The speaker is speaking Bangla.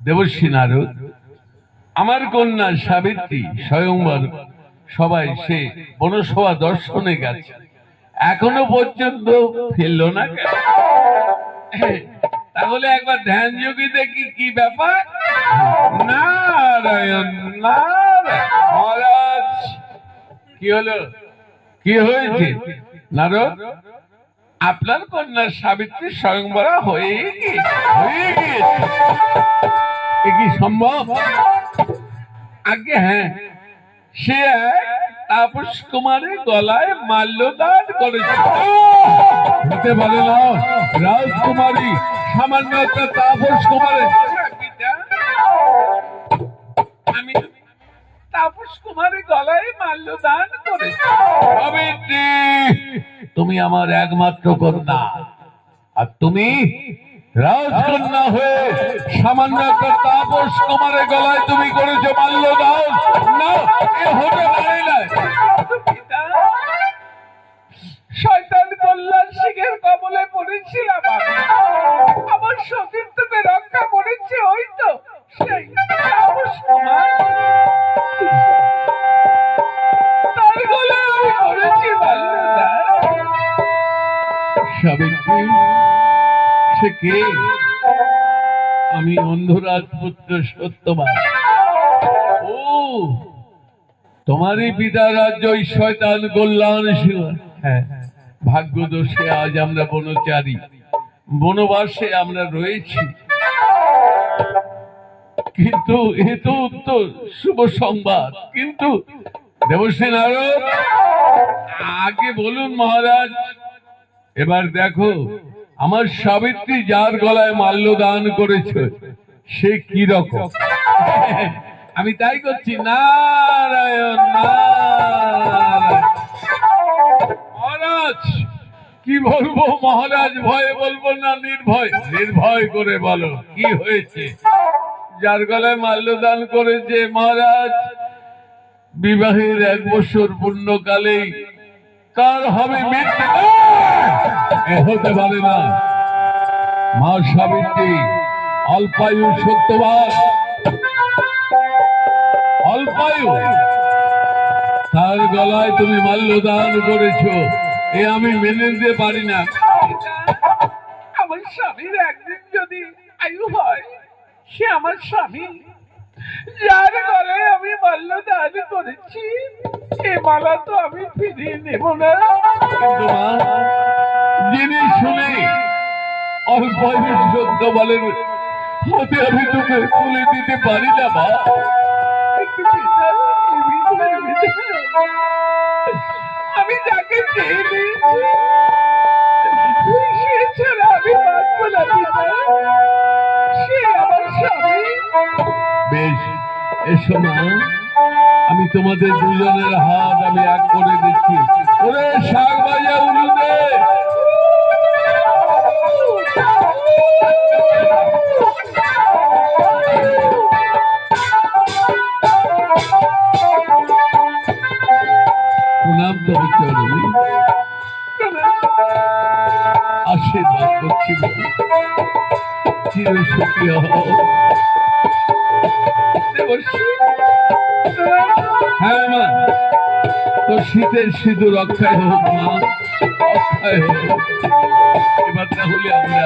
দেবশ্রী নারদ, আমার কন্যা সাবিত্রী স্বয়ংবর, সবাই সে বনসভা দর্শনে গেছে। এখনও পর্যন্ত ফিরল না তাহলে একবার ধ্যান যোগী দেখি কি ব্যাপার। নারায়ণ নারায়ণ। কি হলো? কি হয়েছে? নারদ? আপনার কন্যা সাবিত্রী স্বয়ংবরা হয়ে হয়ে গিয়েছে। এ কি সম্ভব? আগে হ্যাঁ। সে তাপস কুমারের গলায় মাল্যদান করেছে। হতে পারে না, রাজকুমারী, সামান্য একটা তাপস কুমারের আমি তাপস কুমারের গলায় মাল্যদান করেছি। তুমি আমার একমাত্র কন্যা। আর তুমি রাজকন্যা হয়ে সামান্য একটা তাপস কুমারের গলায় তুমি করেছ, মাল্যদান। না, এ হতে পারে না সাবিত্রী সে কে? আমি অন্ধরাজ পুত্র সত্যবান। ও, তোমারই পিতা রাজ্য ওই শয়তান কল্যাণ সিংহ হ্যাঁ ভাগ্য দোষে আজ আমরা বনচারী। বনবাসে আমরা রয়েছি। কিন্তু এ তো উত্তর, শুভ সংবাদ। কিন্তু দেবশ্রী নারদ, আগে বলুন মহারাজ এবার দেখো, আমার সাবিত্রী যার গলায় মাল্য দান করেছে, সে কি রকম? আমি তাই করছি, নারায়ণ মহারাজ, কি বলব, মহারাজ ভয়ে বলব না, নির্ভয়। নির্ভয় করে বলো, কি হয়েছে? যার গলায় মাল্য দান করেছে, মহারাজ, বিবাহের এক বছর পূর্ণকালেই তার হবে মৃত্যু? হতে পারে না মা সাবিত্রী অল্পায়ু সত্যবান। অল্পায়ু তার গলায় তুমি মাল্যদান করেছ এ আমি মেনে নিতে পারি না। আমার স্বামীর একদিন যদি আয়ু হয় সে আমার স্বামী যার গলায় আমি মাল্য দান করেছি এ মালা তো আমি ফিরিয়ে নেব না। অল্পায়ু সত্য বলেন হতে আমি তোকে তুলে দিতে পারি না বিধবার আমি আমি বেশ, এসো, মা। আমি তোমাদের দুজনের হাত আমি এক করে দিচ্ছি ওরে শাক বাজা উলুদে প্রণাম তবে চরণে আশীর্বাদ করছি চির হ্যাঁ মা। তো শীতের সিঁদুর অক্ষয় হোক মা। অক্ষয় হোক। এবার তাহলে আমরা